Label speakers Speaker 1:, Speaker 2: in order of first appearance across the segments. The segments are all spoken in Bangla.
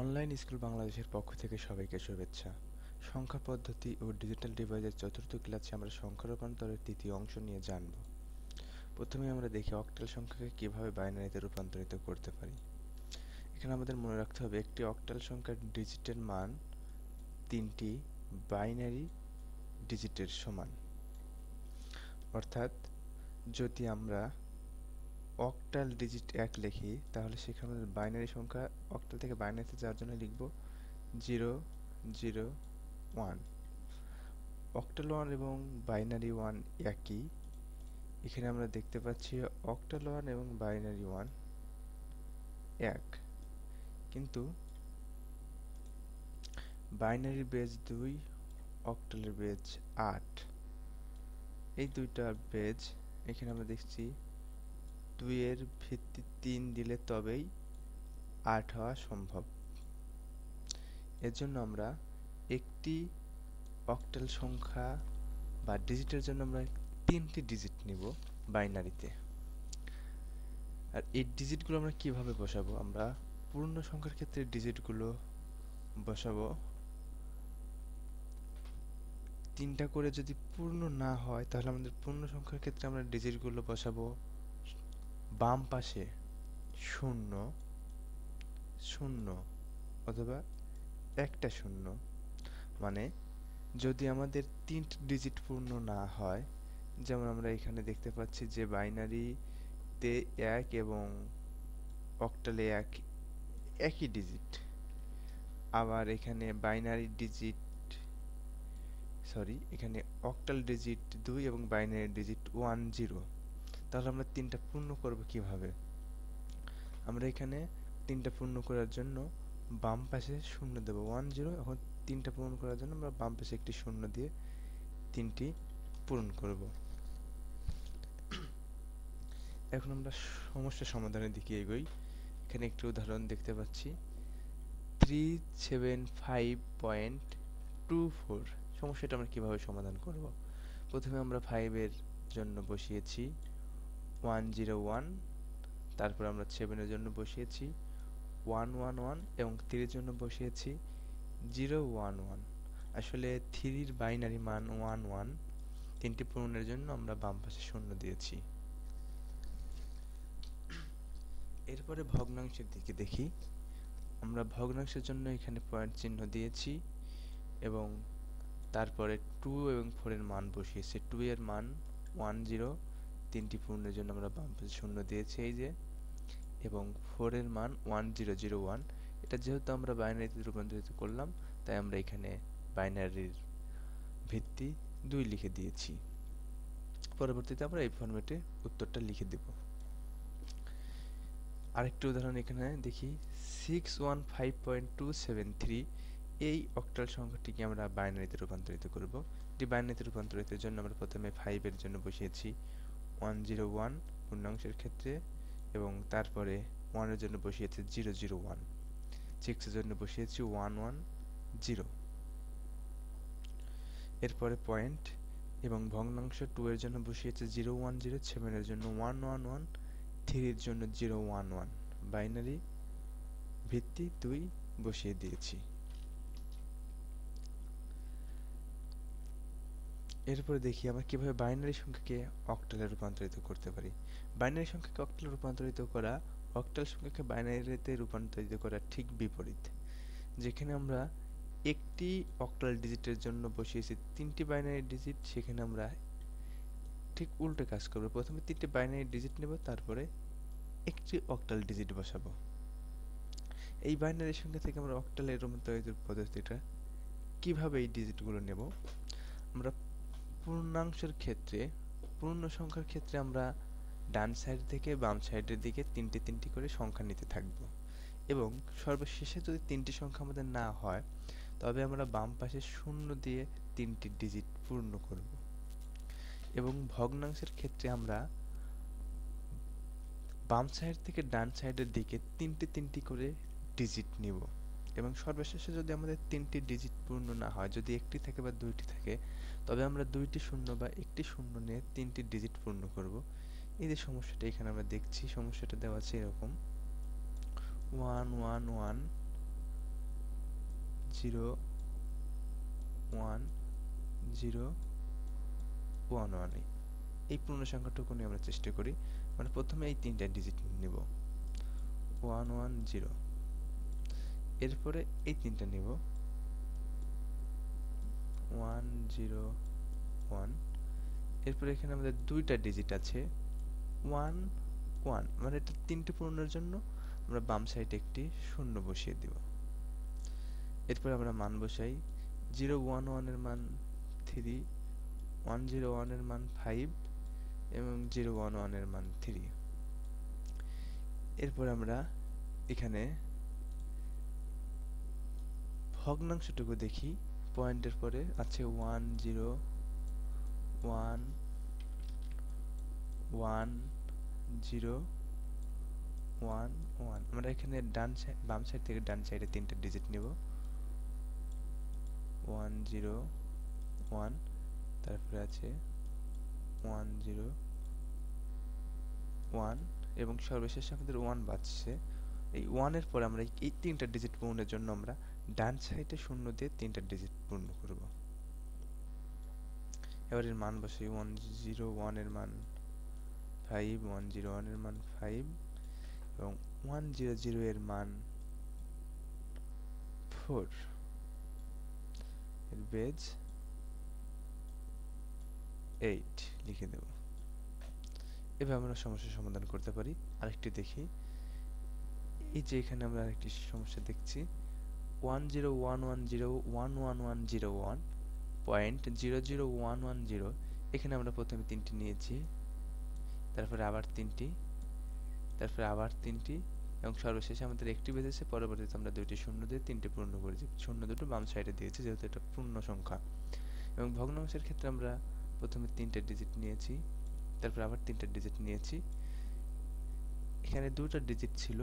Speaker 1: অনলাইন স্কুল বাংলাদেশের পক্ষ থেকে সবাইকে শুভেচ্ছা। সংখ্যা পদ্ধতি ও ডিজিটাল ডিভাইসের চতুর্থ ক্লাসে আমরা সংখ্যা রূপান্তরের তৃতীয় অংশ নিয়ে জানব। প্রথমে আমরা দেখি অক্টাল সংখ্যাকে কীভাবে বাইনারিতে রূপান্তরিত করতে পারি। এখানে আমাদের মনে রাখতে হবে, একটি অক্টাল সংখ্যার ডিজিটের মান তিনটি বাইনারি ডিজিটের সমান। অর্থাৎ যদি আমরা অক্টাল ডিজিট এক লিখি, তাহলে সেখানে বাইনারি সংখ্যা অক্টাল থেকে বাইনারিতে যাওয়ার জন্য লিখব zero zero, one. Octal one এবং বাইনারি ওয়ান একই। এখানে আমরা দেখতে পাচ্ছি অক্টাল ওয়ান এবং বাইনারি ওয়ান এক। কিন্তু বাইনারি বেজ দুই, অক্টালের বেজ আট। এই দুইটা বেজ এখানে আমরা দেখছি দুইয়ের ভিত্তি তিন দিলে তবেই আট হওয়া সম্ভব। এর জন্য আমরা একটি অক্টাল সংখ্যা বা ডিজিটের জন্য আমরা তিনটি ডিজিট নিব বাইনারিতে। আর এই ডিজিটগুলো আমরা কীভাবে বসাবো? আমরা পূর্ণ সংখ্যার ক্ষেত্রে ডিজিটগুলো বসাবো। তিনটা করে যদি পূর্ণ না হয়, তাহলে আমাদের পূর্ণ সংখ্যার ক্ষেত্রে আমরা ডিজিটগুলো বসাবো। বাম পাশে শূন্য শূন্য অথবা একটা শূন্য। মানে যদি আমাদের তিনটি ডিজিট পূর্ণ না হয়, যেমন আমরা এখানে দেখতে পাচ্ছি যে বাইনারিতে এক এবং অক্টালে এক, একই ডিজিট আবার এখানে বাইনারি ডিজিট সরি এখানে অক্টাল ডিজিট দুই এবং বাইনারি ডিজিট ওয়ান জিরো তাহলে আমরা তিনটা পূর্ণ করব কীভাবে? আমরা এখানে তিনটা পূর্ণ করার জন্য বাম পাশে শূন্য দেব। ওয়ান জিরো এখন তিনটা পূরণ করার জন্য আমরা বাম পাশে একটি শূন্য দিয়ে তিনটি পূরণ করব। এখন আমরা সমস্যা সমাধানের দিকে এগোই। এখানে একটি উদাহরণ দেখতে পাচ্ছি। Three seven five point two four সমস্যাটা আমরা কীভাবে সমাধান করব? প্রথমে আমরা ফাইভের জন্য বসিয়েছি। ওয়ান জিরো ওয়ান তারপর আমরা সেভেনের জন্য বসিয়েছি ওয়ান ওয়ান ওয়ান এবং থ্রির জন্য বসিয়েছি জিরো ওয়ান ওয়ান আসলে থ্রির বাইনারি মান ওয়ান ওয়ান তিনটি পূরণের জন্য আমরা বাম পাশে শূন্য দিয়েছি। এরপরে ভগ্নাংশের দিকে দেখি। আমরা ভগ্নাংশের জন্য এখানে পয়েন্ট চিহ্ন দিয়েছি এবং তারপরে টু এবং ফোরের মান বসিয়েছি। টু এর মান ওয়ান জিরো তিনটি পূর্ণের জন্য আমরা বাম পাশে শূন্য দিয়েছি, এই যে। এবং ফোরের মান ওয়ান জিরো জিরো ওয়ান এটা যেহেতু আমরা বাইনারিতে রূপান্তরিত করলাম, তাই আমরা এখানে বাইনারির ভিত্তি দুই লিখে দিয়েছি। পরবর্তীতে আমরা এই ফরম্যাটে উত্তরটা লিখে দেব। আরেকটি উদাহরণ এখানে দেখি। Six one five point two seven three এই অক্টাল সংখ্যাটিকে আমরা বাইনারিতে রূপান্তরিত করব। এটি বাইনারিতে রূপান্তরিতের জন্য আমরা প্রথমে ফাইভের জন্য বসিয়েছি। ওয়ান জিরো ওয়ান পূর্ণাংশের ক্ষেত্রে এবং তারপরে ওয়ানের জন্য বসিয়েছি জিরো জিরো ওয়ান সিক্সের জন্য বসিয়েছি ওয়ান ওয়ান জিরো এরপরে পয়েন্ট এবং ভগ্নাংশ টু এর জন্য বসিয়েছে জিরো ওয়ান জিরো সেভেনের জন্য ওয়ান ওয়ান ওয়ান থ্রির জন্য জিরো ওয়ান ওয়ান বাইনারি ভিত্তি দুই বসিয়ে দিয়েছি। এরপরে দেখি আমরা কীভাবে বাইনারি সংখ্যাকে অক্টালে রূপান্তরিত করতে পারি। বাইনারি সংখ্যাকে অক্টালে রূপান্তরিত করা অক্টাল সংখ্যাকে বাইনারিতে রূপান্তরিত করা ঠিক বিপরীত। যেখানে আমরা একটি অক্টাল ডিজিটের জন্য বসিয়েছি তিনটি বাইনারি ডিজিট সেখানে আমরা ঠিক উল্টো কাজ করব। প্রথমে তিনটি বাইনারি ডিজিট নেব, তারপরে একটি অক্টাল ডিজিট বসাবো। এই বাইনারি সংখ্যা থেকে আমরা অক্টালের রূপান্তরিত পদ্ধতিটা কীভাবে এই ডিজিটগুলো নেব? আমরা পূর্ণাংশের ক্ষেত্রে পূর্ণ সংখ্যার ক্ষেত্রে আমরা ডান সাইড থেকে বাম সাইডের দিকে তিনটি তিনটি করে সংখ্যা নিতে থাকব। এবং সর্বশেষে যদি তিনটি সংখ্যা আমাদের না হয়, তবে আমরা বাম পাশে শূন্য দিয়ে তিনটি ডিজিট পূর্ণ করব। এবং ভগ্নাংশের ক্ষেত্রে আমরা বাম সাইড থেকে ডান সাইডের দিকে তিনটি তিনটি করে ডিজিট নিব। এবং সর্বশেষে যদি আমাদের তিনটি ডিজিট পূর্ণ না হয়, যদি একটি থাকে বা দুইটি থাকে, তবে আমরা দুইটি শূন্য বা একটি শূন্য নিয়ে তিনটি ডিজিট পূর্ণ করব। এই যে সমস্যাটা এখানে আমরা দেখছি, সমস্যাটা দেওয়া আছে এরকম। One one one zero one zero one one এই। পূর্ণ সংখ্যাটুকু নিয়ে আমরা চেষ্টা করি। মানে প্রথমে এই তিনটা ডিজিট নিব। ওয়ান ওয়ান জিরো এরপরে এই তিনটা নিব। One, zero, one. এরপরে এখানে আমাদের দুইটা ডিজিট আছে। One one. মানে এটা তিনটে পূরণের জন্য আমরা বাম সাইডে একটি শূন্য বসিয়ে দিব। এরপর আমরা মান বসাই। জিরো, ওয়ান, ওয়ানের মান থ্রি ওয়ান, জিরো, ওয়ানের মান ফাইভ এবং জিরো, ওয়ান, ওয়ানের মান থ্রি এরপর আমরা এখানে ভগ্নাংশটুকু দেখি। পয়েন্টের পরে আছে one zero one one zero one one আমরা এখানে ডান সাইড বাম সাইড থেকে ডান সাইডে তিনটা ডিজিট নিব। ওয়ান জিরো ওয়ান তারপরে আছে ওয়ান জিরো ওয়ান এবং সর্বশেষে আমাদের ওয়ান বাজছে। এই ওয়ানের পরে আমরা এই তিনটা ডিজিট পূরণের জন্য আমরা ডান সাইডে শূন্য দিয়ে তিনটা ডিজিট পূর্ণ করব। এবার এর মান বসাই ওয়ান জিরো মান ফাইভ ওয়ান জিরো ওয়ানের মান ফাইভ এবং ওয়ান জিরো জিরো এর মান ফোর এর বেজ এইট লিখে দেব। এভাবে আমরা সমস্যার সমাধান করতে পারি। আরেকটি দেখি। এই যে এখানে আমরা আরেকটি সমস্যা দেখছি। One zero one one zero one one one zero one point zero zero one one zero এখানে আমরা প্রথমে তিনটি নিয়েছি, তারপরে আবার তিনটি, তারপরে আবার তিনটি, এবং সর্বশেষে আমাদের একটি বেঁধেছে পরবর্তীতে আমরা দুইটি শূন্য দিয়ে তিনটি পূর্ণ করেছি। শূন্য দুটো বাম সাইডে দিয়েছি, যেহেতু এটা পূর্ণ সংখ্যা। এবং ভগ্নাংশের ক্ষেত্রে আমরা প্রথমে তিনটে ডিজিট নিয়েছি, তারপর আবার তিনটে ডিজিট নিয়েছি। এখানে দুটো ডিজিট ছিল,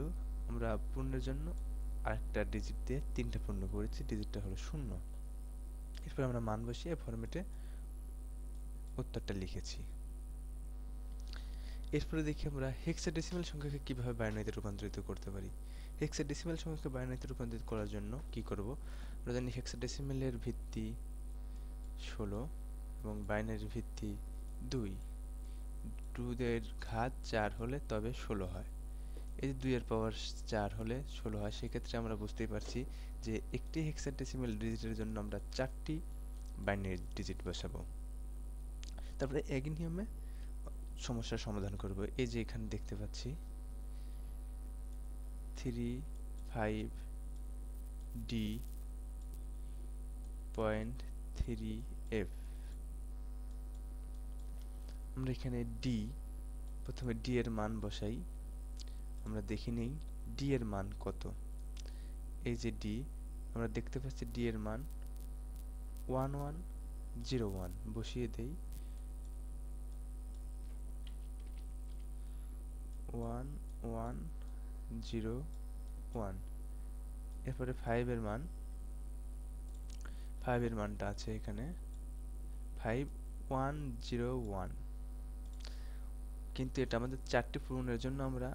Speaker 1: আমরা পূর্ণের জন্য আরেকটা ডিজিট দিয়ে তিনটা পূর্ণ করেছি ডিজিটটা হলো শূন্য। এরপর আমরা মান বসিয়ে ফরম্যাটে উত্তরটা লিখেছি। এরপরে দেখি আমরা হেক্সাডেসিমাল সংখ্যাকে কীভাবে বাইনারিতে রূপান্তরিত করতে পারি। হেক্সাডেসিমাল সংখ্যাকে বাইনারিতে রূপান্তরিত করার জন্য কি করব? আমরা জানি হেক্সাডেসিমালের ভিত্তি ষোলো এবং বাইনারির ভিত্তি দুই। দুদের ঘাত চার হলে তবে ষোলো হয়। এই যে দুইয়ের পাওয়ার চার হলে ষোলো হয়, সেক্ষেত্রে আমরা বুঝতেই পারছি যে একটি হেক্সাডেসিমাল ডিজিটের জন্য আমরা চারটি বাইনারি ডিজিট বসাবো। তারপরে এক নিয়মে সমস্যার সমাধান করব। এই যে এখানে দেখতে পাচ্ছি three five D point three F আমরা এখানে ডি প্রথমে ডি এর মান বসাই। আমরা দেখি নেই ডি এর মান কত? এই যে ডি আমরা দেখতে পাচ্ছি ডি এর মান ওয়ান ওয়ান জিরো ওয়ান বসিয়ে দেই। ওয়ান ওয়ান জিরো ওয়ান এরপরে ফাইভের মান ফাইভের মানটা আছে এখানে। ফাইভ ওয়ান জিরো ওয়ান কিন্তু এটা আমাদের চারটি পূরণের জন্য আমরা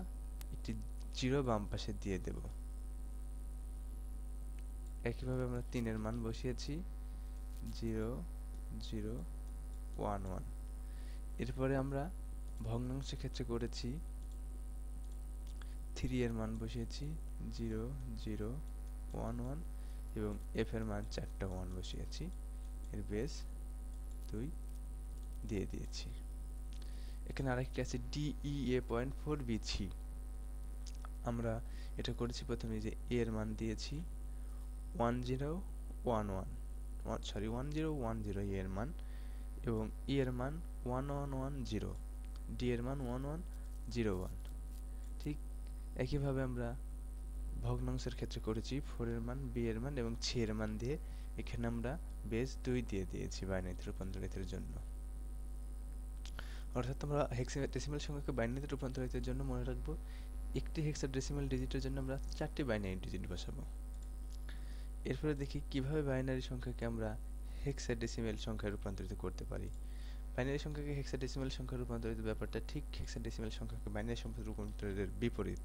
Speaker 1: একটি জিরো বাম পাশে দিয়ে দেব। একইভাবে আমরা তিনের মান বসিয়েছি। Zero zero, one one. এরপরে আমরা ভগ্নাংশের ক্ষেত্রে করেছি। থ্রি এর মান বসিয়েছি। জিরো জিরো, ওয়ান ওয়ান এবং এফ এর মান চারটা, ওয়ান বসিয়েছি। এর বেস দুই দিয়ে দিয়েছি। এখানে আরেকটি আছে DE A point four B three আমরা এটা করেছি প্রথমে যে এ এর মান দিয়েছি one zero one one sorry one zero one zero A এর মান এবং ই এর মান one one one zero D এর মান ওয়ান ওয়ান জিরো ওয়ান ঠিক একইভাবে আমরা ভগ্নাংশের ক্ষেত্রে করেছি ফোর এর মান বি এর মান এবং ছি এর মান দিয়ে এখানে আমরা বেস দুই দিয়ে দিয়েছি বাইনারিতে রূপান্তরিতের জন্য। অর্থাৎ আমরা হেক্সাডেসিমাল সংখ্যাকে বাইনারিতে রূপান্তরিতের জন্য মনে রাখব একটি হেক্সাডেসিমাল ডিজিটের জন্য আমরা চারটি বাইনারি ডিজিট বসাবো। এরপরে দেখি কীভাবে বাইনারি সংখ্যাকে আমরা হেক্সাডেসিমাল সংখ্যায় রূপান্তরিত করতে পারি। বাইনারি সংখ্যাকে হেক্সাডেসিমাল সংখ্যায় রূপান্তরিত ব্যাপারটা ঠিক হেক্সাডেসিমাল সংখ্যাকে বাইনারি সংখ্যা রূপান্তরিতের বিপরীত।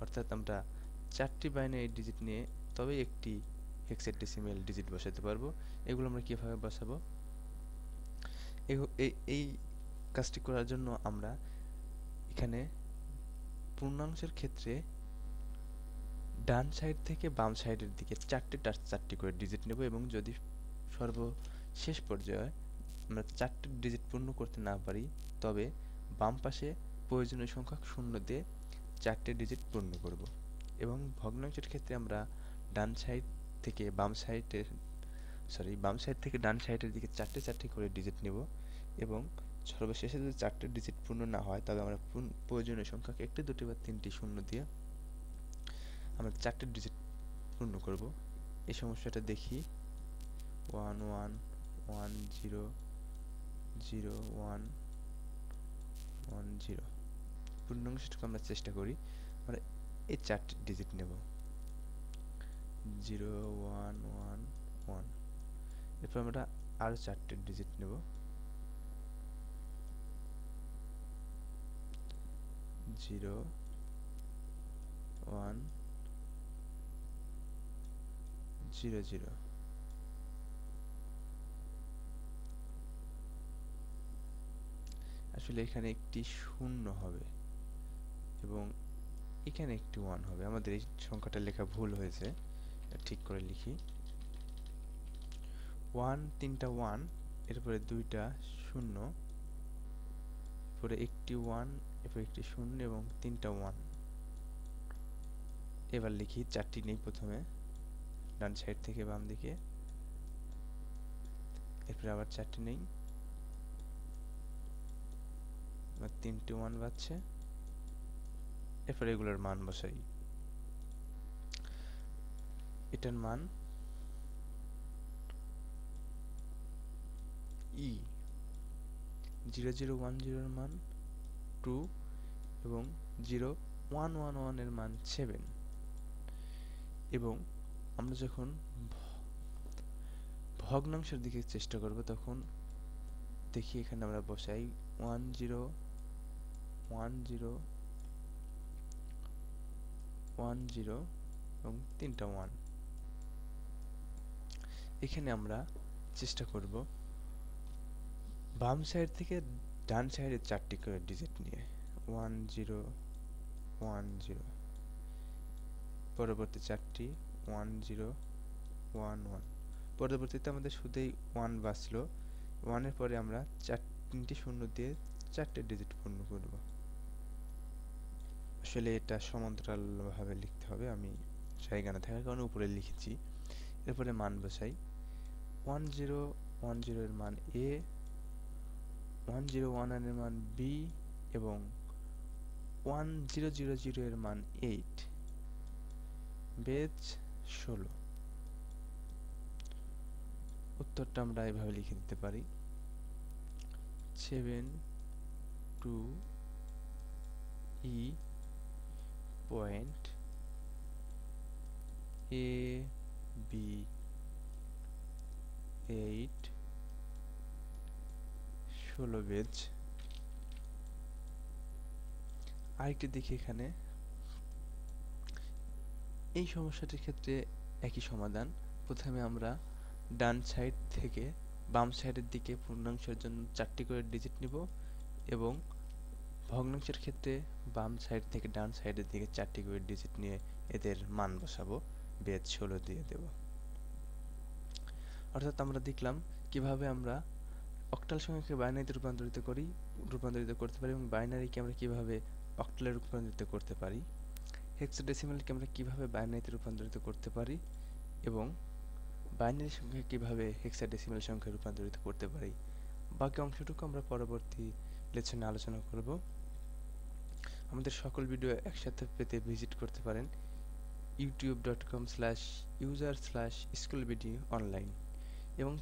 Speaker 1: অর্থাৎ আমরা চারটি বাইনারি ডিজিট নিয়ে তবে একটি হেক্সাডেসিমেল ডিজিট বসাতে পারব। এগুলো আমরা কীভাবে বসাবো? এই কাজটি করার জন্য আমরা এখানে পূর্ণাংশের ক্ষেত্রে ডান সাইড থেকে বাম সাইডের দিকে চারটে চারটি করে ডিজিট নেব এবং যদি সর্বশেষ পর্যায়ে আমরা চারটে ডিজিট পূর্ণ করতে না পারি, তবে বাম পাশে প্রয়োজনীয় সংখ্যক শূন্য দিয়ে চারটে ডিজিট পূর্ণ করব। এবং ভগ্নাংশের ক্ষেত্রে আমরা ডান সাইড থেকে বাম সাইডের সরি বাম সাইড থেকে ডান সাইডের দিকে চারটে চারটে করে ডিজিট নেব এবং সর্বশেষে যদি চারটে ডিজিট পূর্ণ না হয়, তবে আমরা প্রয়োজনীয় সংখ্যাকে একটি, দুটি বা তিনটি শূন্য দিয়ে আমরা চারটে ডিজিট পূর্ণ করব। এই সমস্যাটা দেখি। One one one zero zero one one zero পূর্ণাংশটুকু আমরা চেষ্টা করি। আমরা এই চারটে ডিজিট নেব। জিরো ওয়ান ওয়ান ওয়ান এরপর আমরা আরও চারটে ডিজিট নেব। Zero, one, zero zero. আসলে এখানে একটি শূন্য হবে এবং এখানে একটি ওয়ান হবে। আমাদের এই সংখ্যাটা লেখা ভুল হয়েছে। ঠিক করে লিখি। ওয়ান তিনটা ওয়ান, এরপরে দুইটা শূন্য। এরপরে একটি ওয়ান এরপর একটি শূন্য এবং তিনটা ওয়ান। এবার লিখি চারটি নেই প্রথমে, ডান সাইড থেকে বাম দিকে। এরপরে আবার চারটি নেই। তিনটি ওয়ান বাজছে। এরপরে এগুলোর মান বসাই। এটার মান ই। জিরো জিরো ওয়ান জিরোর মান টু এবং জিরো ওয়ান ওয়ান ওয়ানের মান সেভেন। এবং আমরা যখন ভগ্নাংশের দিকে চেষ্টা করব, তখন দেখি এখানে আমরা বসাই one zero one zero one zero এবং তিনটা ওয়ান। এখানে আমরা চেষ্টা করব বাম সাইড থেকে ডান সাইডে চারটি করে ডিজিট নিয়ে। ওয়ান জিরো ওয়ান জিরো পরবর্তী চারটি ওয়ান জিরো ওয়ান ওয়ান পরবর্তীতে আমাদের শুধুই ওয়ান বাঁচলো। ওয়ানের পরে আমরা চার, তিনটি শূন্য দিয়ে চারটে ডিজিট পূর্ণ করব। আসলে এটা সমান্তরালভাবে লিখতে হবে। আমি জায়গা না থাকার কারণে উপরে লিখেছি। এরপরে মান বসাই। ওয়ান জিরো ওয়ান জিরো এর মান এ ওয়ান জিরো ওয়ানের মান বি এবং ওয়ান জিরো জিরো জিরো এর মান এইট বেজ ষোলো। উত্তরটা আমরা এভাবে লিখে দিতে পারি। Seven two E point A B eight ষোলো বেজ আরেকটি দেখি এখানে। এই সমস্যাটির ক্ষেত্রে একই সমাধান। প্রথমে আমরা ডান সাইড থেকে বাম সাইডের দিকে পূর্ণাংশের জন্য চারটি করে ডিজিট নিব এবং ভগ্নাংশের ক্ষেত্রে বাম সাইড থেকে ডান সাইডের দিকে চারটি করে ডিজিট নিয়ে এদের মান বসাবো। বেদ ষোলো দিয়ে দেব। অর্থাৎ আমরা দেখলাম কীভাবে আমরা অক্টাল সংখ্যাকে বাইনারিতে রূপান্তরিত করি, রূপান্তরিত করতে পারি এবং বাইনারিকে আমরা কীভাবে অক্টালে রূপান্তরিত করতে পারি হেক্সাডেসিমালকে আমরা কীভাবে বাইনারিতে রূপান্তরিত করতে পারি এবং বাইনারি সংখ্যা কীভাবে হেক্সাডেসিমাল সংখ্যায় রূপান্তরিত করতে পারি, বাকি অংশটুকু আমরা পরবর্তী লেসনে আলোচনা করব। আমাদের সকল ভিডিও একসাথে পেতে ভিজিট করতে পারেন YouTube dot com slash user slash school video online এবং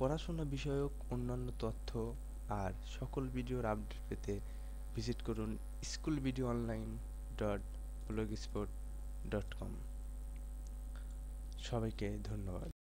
Speaker 1: পড়াশোনা বিষয়ক অন্যান্য তথ্য আর সকল ভিডিওর আপডেট পেতে ভিজিট করুন school video online dot blogspot dot com সবাইকে ধন্যবাদ।